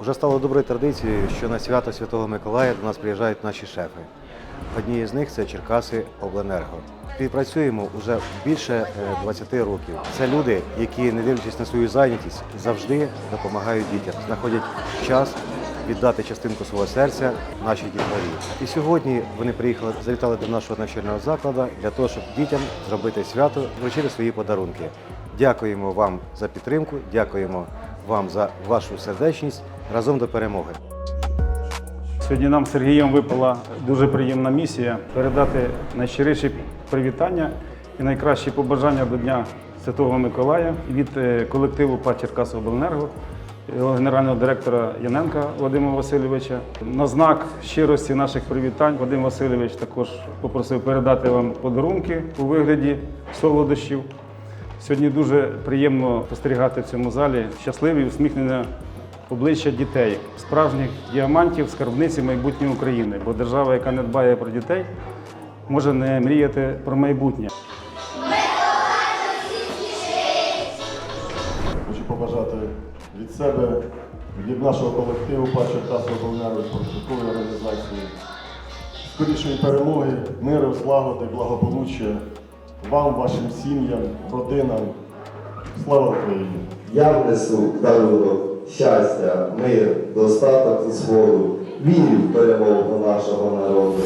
Уже стало доброю традицією, що на свято Святого Миколая до нас приїжджають наші шефи. Одні з них це Черкаси Обленерго. Співпрацюємо вже більше е, 20 років. Це люди, які, не дивлячись на свою зайнятість, завжди допомагають дітям, знаходять час віддати частинку свого серця нашій дітворі. І сьогодні вони приїхали, завітали до нашого навчального закладу для того, щоб дітям зробити свято, вручити свої подарунки. Дякуємо вам за підтримку, дякуємо вам за вашу сердечність. Разом до перемоги. Сьогодні нам з Сергієм випала дуже приємна місія передати найщиріші привітання і найкращі побажання до Дня Святого Миколая від е, колективу ПА Черкасобленерго, його генерального директора Яненка Вадима Васильовича. На знак щирості наших привітань Вадим Васильович також попросив передати вам подарунки у вигляді солодощів. Сьогодні дуже приємно спостерігати в цьому залі щасливі, усміхнені обличчя дітей, справжніх діамантів, скарбниці майбутньої України. Бо держава, яка не дбає про дітей, може не мріяти про майбутнє. Хочу побажати від себе, від нашого колективу ПА Черкасового Обленерго спортивної організації скорішої перемоги, миру, злагоди, благополуччя вам, вашим сім'ям, родинам. Слава Україні! Я внесу дарунок щастя, мир, достаток і свободу, Вірю в перемогу нашого народу.